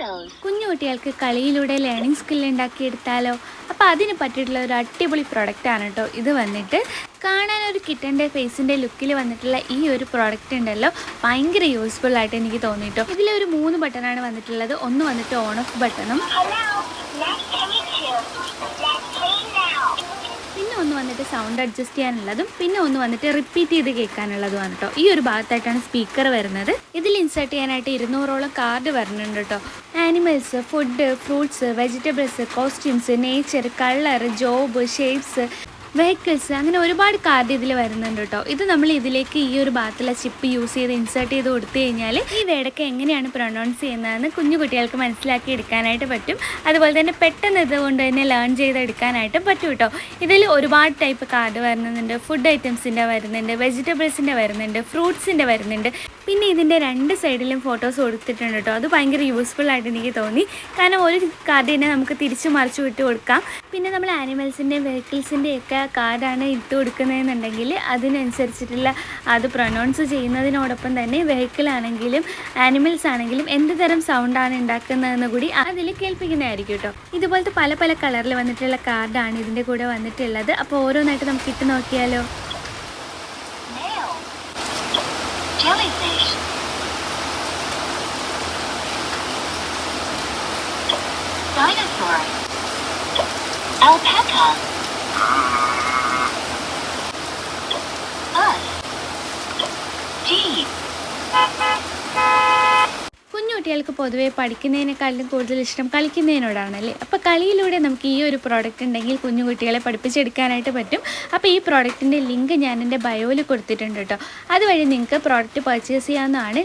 photos. കുഞ്ഞു കുട്ടികൾക്ക് കളിയിലൂടെ ലേണിംഗ് സ്കിൽ ഉണ്ടാക്കിയെടുത്താലോ? അപ്പോൾ അതിന് പറ്റിയിട്ടുള്ള ഒരു അടിപൊളി പ്രൊഡക്റ്റാണ് കേട്ടോ ഇത് വന്നിട്ട് കാണാൻ ഒരു കിട്ടന്റെ ഫേസിന്റെ ലുക്കിൽ വന്നിട്ടുള്ള ഈ ഒരു പ്രോഡക്റ്റ് ഉണ്ടല്ലോ. ഭയങ്കര യൂസ്ഫുൾ ആയിട്ട് എനിക്ക് തോന്നിയിട്ടോ ഇതിലൊരു മൂന്ന് ബട്ടണാണ് വന്നിട്ടുള്ളത്. ഒന്ന് വന്നിട്ട് ഓൺ ഓഫ് ബട്ടണും വന്നിട്ട് സൗണ്ട് അഡ്ജസ്റ്റ് ചെയ്യാനുള്ളതും പിന്നെ ഒന്ന് വന്നിട്ട് റിപ്പീറ്റ് ചെയ്ത് കേൾക്കാനുള്ളതുമാണ് കേട്ടോ ഈ ഒരു ഭാഗത്തായിട്ടാണ് സ്പീക്കർ വരുന്നത്. ഇതിൽ ഇൻസേർട്ട് ചെയ്യാനായിട്ട് ഇരുന്നൂറോളം കാർഡ് വരുന്നുണ്ട് കേട്ടോ animals food fruits vegetables costumes nature colour job shapes vehicles അങ്ങനെ ഒരുപാട് കാർഡ് ഇതിൽ വരുന്നുണ്ട് കേട്ടോ ഇത് നമ്മൾ ഇതിലേക്ക് ഈ ഒരു ഭാഗത്തുള്ള ചിപ്പ് യൂസ് ചെയ്ത് ഇൻസേർട്ട് ചെയ്ത് കൊടുത്തു കഴിഞ്ഞാൽ ഈ വേടൊക്കെ എങ്ങനെയാണ് പ്രൊണൗൺസ് ചെയ്യുന്നതെന്ന് കുഞ്ഞു കുട്ടികൾക്ക് മനസ്സിലാക്കി എടുക്കാനായിട്ട് പറ്റും. അതുപോലെ തന്നെ പെട്ടെന്ന് ഇതുകൊണ്ട് തന്നെ ലേൺ ചെയ്തെടുക്കാനായിട്ട് പറ്റും കേട്ടോ ഇതിൽ ഒരുപാട് ടൈപ്പ് കാർഡ് വരുന്നുണ്ട്. ഫുഡ് ഐറ്റംസിന്റെ വരുന്നുണ്ട് വെജിറ്റബിൾസിന്റെ വരുന്നുണ്ട് ഫ്രൂട്ട്സിന്റെ വരുന്നുണ്ട്. പിന്നെ ഇതിന്റെ രണ്ട് സൈഡിലും ഫോട്ടോസ് കൊടുത്തിട്ടുണ്ട് കേട്ടോ അത് ഭയങ്കര യൂസ്ഫുൾ ആയിട്ട് എനിക്ക് തോന്നി. കാരണം ഒരു കാർഡ് തന്നെ നമുക്ക് തിരിച്ചു മറിച്ചു വിട്ട് കൊടുക്കാം. പിന്നെ നമ്മൾ ആനിമൽസിന്റെയും വെഹിക്കിൾസിന്റെയും ഒക്കെ കാർഡാണ് ഇട്ട് കൊടുക്കുന്നതെന്നുണ്ടെങ്കിൽ അതിനനുസരിച്ചിട്ടുള്ള അത് പ്രൊനൗൺസ് ചെയ്യുന്നതിനോടൊപ്പം തന്നെ വെഹിക്കിൾ ആണെങ്കിലും ആനിമൽസ് ആണെങ്കിലും എന്ത് തരം സൗണ്ടാണ് ഉണ്ടാക്കുന്നതെന്ന് കൂടി അതിൽ കേൾപ്പിക്കുന്നതായിരിക്കും കേട്ടോ ഇതുപോലത്തെ പല പല കളറിൽ വന്നിട്ടുള്ള കാർഡാണ് ഇതിന്റെ കൂടെ വന്നിട്ടുള്ളത് അപ്പോൾ ഓരോന്നായിട്ട് നമുക്ക് ഇട്ട് നോക്കിയാലോ. Jellyfish. Dinosaur. Alpaca. കുട്ടികൾക്ക് പൊതുവേ പഠിക്കുന്നതിനേക്കാളും കൂടുതൽ ഇഷ്ടം കളിക്കുന്നതിനോടാണല്ലേ? അപ്പോൾ കളിയിലൂടെ നമുക്ക് ഈ ഒരു പ്രോഡക്റ്റ് ഉണ്ടെങ്കിൽ കുഞ്ഞു കുട്ടികളെ പഠിപ്പിച്ചെടുക്കാനായിട്ട് പറ്റും. അപ്പോൾ ഈ പ്രോഡക്റ്റിന്റെ ലിങ്ക് ഞാൻ എന്റെ ബയോയിൽ കൊടുത്തിട്ടുണ്ട് കേട്ടോ. അതുവഴി നിങ്ങൾക്ക് പ്രോഡക്റ്റ് പർച്ചേസ് ചെയ്യാവുന്നതാണ്.